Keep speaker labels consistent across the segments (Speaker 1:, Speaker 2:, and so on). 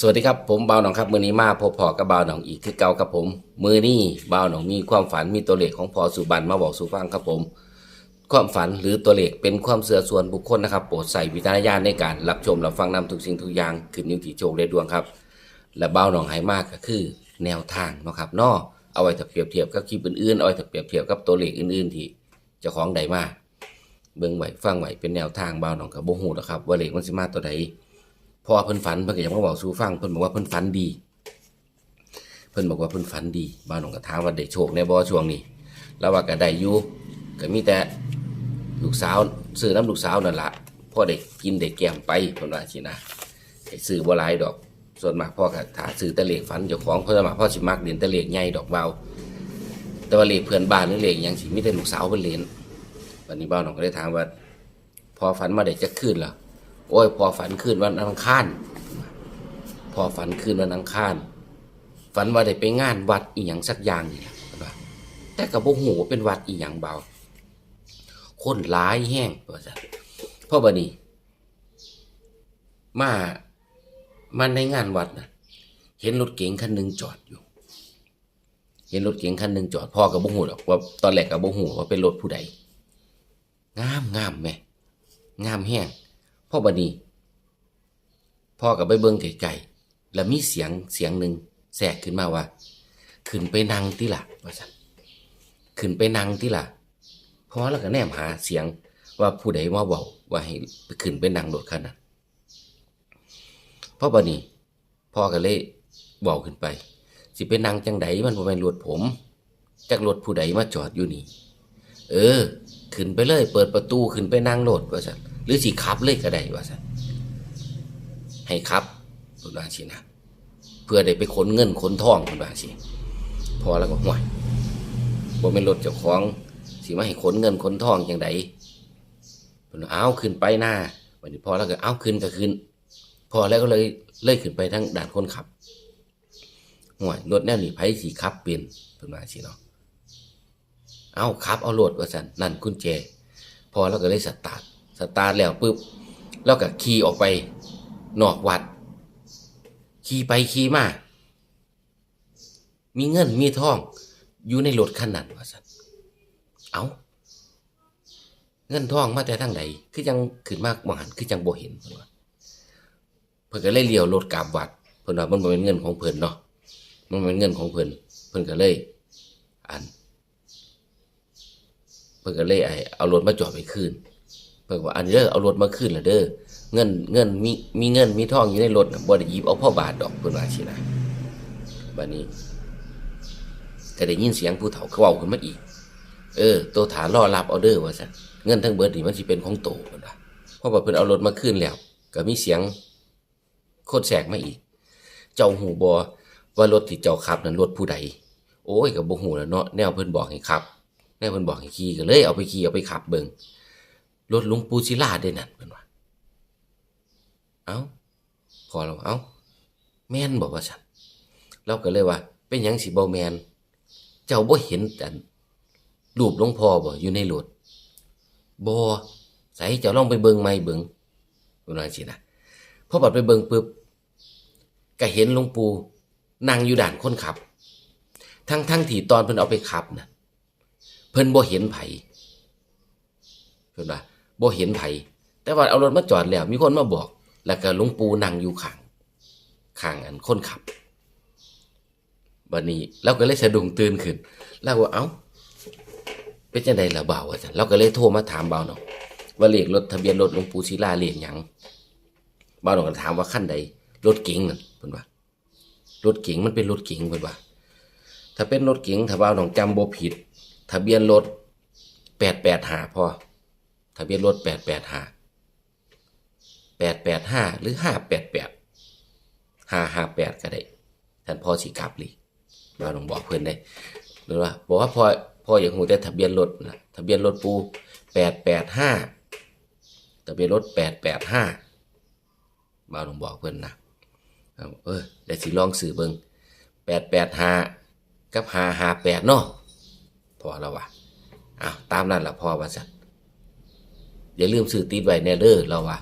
Speaker 1: สวัสดีครับผมบ่าวหนองครับมือนี้มาพบพอกับบ่าวหนองอีกคือเก่าครับผม มือนี้บ่าวหนองมีความฝันมีตัวเลขของพอสุบันมาบอกสู่ฟังครับผม ความฝันหรือตัวเลขเป็นความเสื่อส่วนบุคคลนะครับโปรดใส่วิจารณญาณในการรับชมรับฟังนำทุกสิ่งทุกอย่างขึ้นอยู่ที่โชคได้ดวงครับ และบ่าวหนองให้มากก็คือ แนวทางนะครับนอเอาไว้ถ้าเปรียบเทียบกับคลิปอื่นๆเอาไว้ถ้าเปรียบเทียบกับตัวเลขอื่นๆ ที่เจ้าของใดมาเบิ่งไหวฟังไหวเป็นแนวทางบ่าวหนองกับโบ่ฮู้นะครับว่าเลขมันสิมาตัวใด พอเพิ่นฝันเพิ่นก็ยังมาบอกสู่ฟังเพิ่นบอกว่าเพิ่นฝันดี เพิ่นบอกว่าเพิ่นฝันดีบ้านหนองกระถามว่าได้โชคในบ่อช่วงนี้ แล้วว่าก็ได้อยู่ก็มีแต่ลูกสาวซื้อน้ำลูกสาวนั่นละพ่อได้กินได้แก้มไปเพิ่นว่าสินะไอ้ซื้อบ่หลายดอก ส่วนมากพ่อก็ถ้าซื้อแต่เลขฝันเจ้าของเพิ่นว่าพ่อสิมักเรียนแต่เลขใหญ่ดอกเบาแต่ว่าเลขเพื่อนบ้านหรือเลขหยังสิมีแต่ลูกสาวเพิ่นเรียนวันนี้บ้านหนองก็ได้ถามว่าพอฝันมาได้จักคืนล่ะ โอ้ยพอฝันคืนวันอังคารพอฝันคืนวันอังคารฝันว่าได้ไปงานวัดอีหยังสักอย่างนี่แหละแต่กับบ่ฮู้ว่าเป็นวัดอีหยังเบา คนหลายแห้งว่าซั่นเพราะบัดนี้มามาในงานวัดนะเห็นรถเก๋งคันหนึ่งจอดอยู่ เห็นรถเก๋งคันหนึ่งจอดพ่อก็บ่ฮู้หรอกว่าตอนแรกก็บ่ฮู้ว่าเป็นรถผู้ใดงามงามแหมงามแห้ง พ่อบันีพ่อกับไปเบิ่งไกลๆแล้วมีเสียงเสียงหนึ่งแทรกขึ้นมาว่า ขึ้นไปนั่งที่ละว่าซั่นขึ้นไปนั่งที่ละเพอแล้วก็แนมหาเสียงว่าผู้ใดมาเบอกว่าให้ขึ้นไปนั่งรถคันนั้นพ่อบันีพ่อก็เลยบอกขึ้นไป สิไปนั่งจังใดมันบ่แม่นรถผมจักรถผู้ใดมาจอดอยู่นี่ เออ ขึ้นไปเลย เปิดประตูขึ้นไปนั่งรถว่าซั่น หรือสิขับเลยก็ได้ว่าซั่นให้ขับเพิ่นว่าสินะเพื่อได้ไปขนเงินขนทองเพิ่นว่าสิพอแล้วก็ห่วยบ่แม่นรถเจ้าของสิมาให้ขนเงินขนทองจังไดเพิ่นว่าเอาขึ้นไปหน้าวันนี้พอแล้วก็เอาขึ้นก็ขึ้น พอแล้วก็เลยเลยขึ้นไปทางด่านคนขับห่วยรถแนวนี้ไผสิขับเป็นเพิ่นว่าสิเนาะเอาครับเอาโหลดว่าสันนั่นกุญแจพอแล้วก็เลยสตาร์ท สตาร์ทแล้วปุ๊บแล้วก็ขี่ออกไปนอกวัด ขี่ไปขี่มา มีเงินมีทอง อยู่ในรถคันนั้นว่าสันเอาเงินทองมาแต่ทางไหนคือยังขึ้นมากมหันคือจังบ่เห็นเพิ่นว่าเพิ่นก็เลยเลี้ยวรถกลับวัดเพิ่นว่ามันบ่เป็นเงินของเพิ่นเนาะมันเป็นเงินของเพิ่นเพิ่นก็เลยอันเพิ่นก็เลยไอเอารถมาจอดไปคืน เพิ่นว่าอันเด้อเอารถมาคืนละเด้อเงินเงินมีมีเงินมีทองอยู่ในรถน่ะบ่ได้หยิบเอาพ่อบาทดอกเพิ่นว่าสินะบัดนี้ก็ได้ยินเสียงผู้เฒ่าเขาเว้าขึ้นมาอีก เออโตถารอรับเอาเด้อว่าซั่นเงินทั้งเบิดนี่มันสิเป็นของโตเพิ่นว่าเพราะว่าเพิ่นเอารถมาคืนแล้ว ก็มีเสียงโคตรแสกมาอีก เจ้าหูบ่ว่ารถที่เจ้าขับนั้นรถผู้ใด โอ้ยก็บ่ฮู้แล้วเนาะแนวเพิ่นบอกให้ขับแม่เพิ่นบอกให้ขี่ก็เลยเอาไปขี่เอาไปขับเบิ่ง รถหลวงปู่ศิลาเด้นั่นเพิ่นว่าเอ้าพอเราเอ้า แม่นบอกว่าฉันเราก็เลยว่า เป็นหยังสิบ่แมน เจ้าบ่เห็นอันรูปหลวงพ่อบ่อยู่ในรถบ่ใส่เจ้าลองไปเบิ่งใหม่เบิ่งเพิ่นว่าสินะพอบัดไปเบิ่งปึ๊บก็เห็นหลวงปู่นั่งอยู่ด้านคนขับ ทั้งทั้งที่ตอนเพิ่นเอาไปขับน่ะเพิ่นบ่เห็นไผเพิ่นว่า บ่เห็นไผแต่ว่าเอารถมาจอดแล้ว มีคนมาบอก แล้วก็หลวงปู่นั่งอยู่ข้างข้างอันคนขับบัดนี้เราก็เลยสะดุ้งตื่นขึ้นแล้วว่าเอ้าเป็นจังไดล่ะบ่าวว่าซั่นเราก็เลยโทรมาถามบ่าวเนาะว่าเลขรถทะเบียนรถหลวงปู่ศิลาเลขหยังบ่าวเนาะก็ถามว่าคันใดรถเก๋งนั่นเพิ่นว่ารถเก๋งมันเป็นรถเก๋งเพิ่นว่าถ้าเป็นรถเก๋งถ้าบ่าวหนองจำบ่ผิด ทะเบียนรถแปดแปดหาพอ ทะเบียนรถแปดแปดห้าแปดแปดห้าหรือห้าแปดแปดห้าห้าแปดก็ได้ท่านพ่อสิกลับเลยบ่าหนองบอกเพื่อนได้หรือว่าบอกว่าพ่อพ่ออยากหูแต่ทะเบียนรถนะทะเบียนรถปูแปดแปดห้าทะเบียนรถแปดแปดห้าบ่าวหนองบอกเพื่อนนะเออเดี๋ยวสิลองสื่อเบิงแปดแปดห้ากับหาหาแปดเนาะพอแล้ววะอ้าวตามนั้นละพอว่าสัน อย่าลืมซื้อติดไว้แน่เด้อเราวะ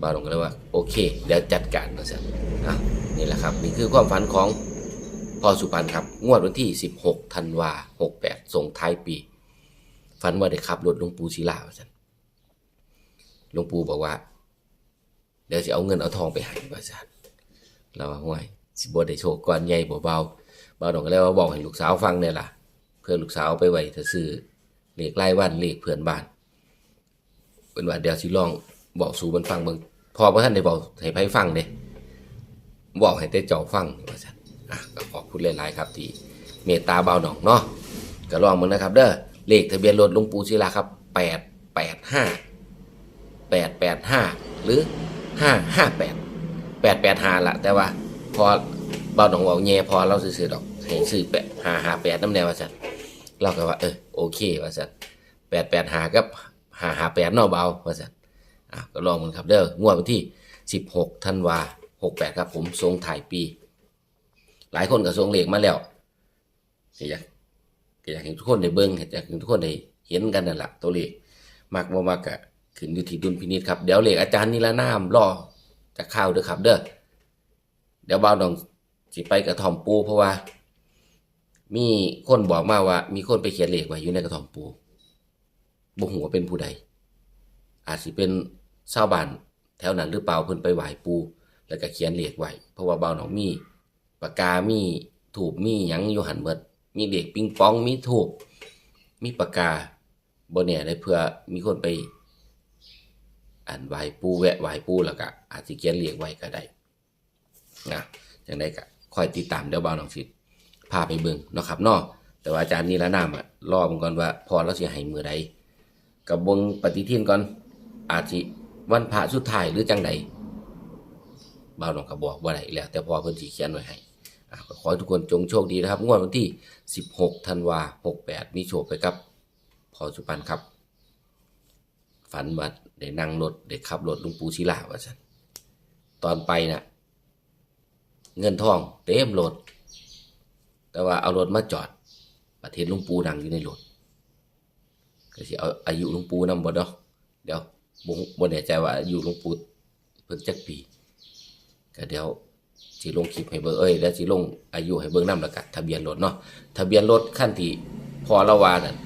Speaker 1: บ่าหลงก็เลยว่า โอเค เดี๋ยวจัดการนะสันอะนี่แหละครับ นี่คือความฝันของพ่อสุพรรณครับ งวดวันที่ 16ธันวา68ส่งท้ายปี ฝันว่าได้ขับรถหลวงปู่ศิลาว่าสันหลวงปู่บอกว่า เดี๋ยวจะเอาเงินเอาทองไปให้ว่าสันเราว่าห่วยสิบ่ได้โชคก้อนใหญ่บ่เบาบาหลงก็เลยว่าบอกให้ลูกสาวฟังเนี่ยล่ะ เพื่อลูกสาวเอาไปไว้ถ้าซื้อเลขรายวันเลขเพื่อนบ้าน เป็นว่าเดี๋ยวสิลองบอกสู่มันฟังเบิ่งพอบ่ท่านได้บอกให้ไผฟังเด้บอกให้แต่เจ้าฟังว่าซั่นอะก็ขอบคุณหลายๆครับ ที่เมตตาเบาหนองเนาะก็ลองมึงนะครับ เด้อเลขทะเบียนรถหลวงปู่ศิลาครับ885 885หรือ558 885ละแต่ว่าพอเบาหนองเว้าแย่พอเราซื้อๆดอกให้ซื้อ8 558นำแนวว่าซั่นเราก็ว่าเออโอเคว่าซั่น885กับ หาหาแปดนอเบาว่าสันอะก็ลองมันครับเด้องวดวันที่ 16ธันวา68 ครับผมทรงถ่ายปี หลายคนก็ทรงเหลขมาแล้วก็อยากอยากเห็นทุกคนได้เบิ่งอยากเห็นทุกคนได้เห็นกันนั่นแหละตัวเลขมักบ่มักก็ขึ้นอยู่ที่ดุลพินิจครับเดี๋ยวเลขอาจารย์นิรนามรอจะเข้าเด้อครับ เด้อเดี๋ยวเบาดองสิไปกระท่อมปูเพราะว่า มีคนบอกมาว่า มีคนไปเขียนเลขไว้อยู่ในกระท่อมปู บ่หัวเป็นผู้ใด อาจสิเป็นชาวบ้านแถวนั้นหรือเปล่าเพิ่นไปไหว้ปูแล้วก็เขียนเลขไว้เพราะว่าเบาหนองมีปากกามีถูกมีหยังอยู่หันเบิด มีเด็กปิงปองมีถูกมีปากกาบ่เนี่ยได้เพื่อมีคนไปอ่านไหว้ปูแวะไหว้ปูแล้วก็อาจสิเขียนเลขไว้ก็ได้นะจังไดก็คอยติดตามเดี๋ยวเบาหนองสิพาไปเบิ่งเนาะครับเนาะแต่ว่าอาจารย์นิรนามอะรอมันก่อนว่าพอเราสิให้มือใด กับบงปฏิทินก่อนอาจสิวันพระสุดท้ายหรือจังใดบ่าวน้องก็บอกว่าไรแล้ว แต่พอเพิ่นสิเขียนไว้ให้ขอให้ทุกคนจงโชคดีนะครับ งวดวันที่ 16ธันวา68 มีโชคไปครับ พอสุพรรณครับ ฝันว่าได้นั่งรถได้ขับรถลุงปูศิลาว่าซั่นตอนไปน่ะ เงินทองเต็มรถแต่ว่าเอารถมาจอด ประเทศลุงปู่นั่งอยู่ในรถ ก็สิเอาอายุหลวงปู่นำบ่เนาะเดี๋ยวบ่บ่แน่ใจว่าอายุหลวงปู่เพิ่นจักปีก็เดี๋ยวสิลงคลิปให้เบิ่งเอ้ยแล้วสิลงอายุให้เบิ่งนำแล้วก็ทะเบียนรถเนาะทะเบียนรถคันที่พอเราว่านั่น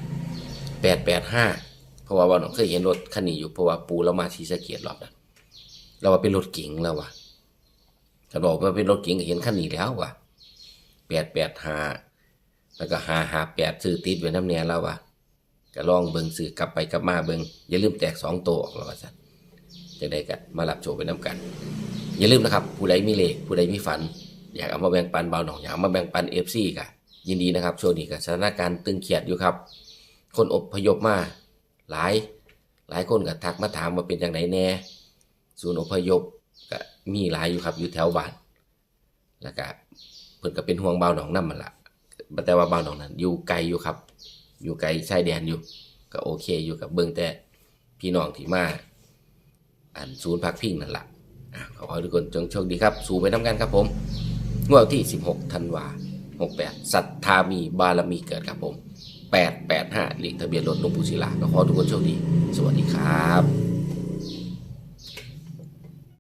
Speaker 1: 885เพราะว่าบ่เนาะเคยเห็นรถคันนี้อยู่เพราะว่าปู่เรามาที่สะเกียดรอบนั้นเราว่าเป็นรถเก๋งแล้วว่ะถ้าบอกว่าเป็นรถเก๋งก็เห็นคันนี้แล้วว่ะ885แล้วก็558ซื้อติดไว้นำแน่แล้วว่ะ ก็ลองเบิ่งสื่อกลับไปกลับมาเบิ่งอย่าลืมแตกสองตัวออกแล้วว่าซั่นจะได้กันมารับโชคไปน้ำกัน อย่าลืมนะครับ ผู้ใดมีเลขผู้ใดมีฝัน อยากเอามาแบ่งปันเบาหน่องอยากามาแบ่งปันเอฟซีกะยินดีนะครับช่วงนี้กับสถานการณ์ตึงเครียดอยู่ครับ คนอบพยพมาหลายหลายคนก็ทักมาถามว่าเป็นจังไดแน่ศูนย์อพยพก็มีหลายอยู่ครับอยู่แถวบ้านแล้วก็เพิ่นก็เป็นห่วงเบาหนองนํมันละแต่ว่าเบาหนองนั้นอยู่ไกลอยู่ครับ อยู่ไกลชายแดนอยู่ ก็โอเคอยู่กับเบิ้งแต่พี่น้องที่มาอันศูนย์พักพิงนั่นแหละ่ะขอให้ทุกคนจงโชคดีครับ สู่ไปทำกันครับผมงวดวันที่ 16ธันวา68ศรัทธามีบารมีเกิดครับผม 885เลขทะเบียนรถหลวงปู่ศิลาก็ขอทุกคนโชคดี สวัสดีครับ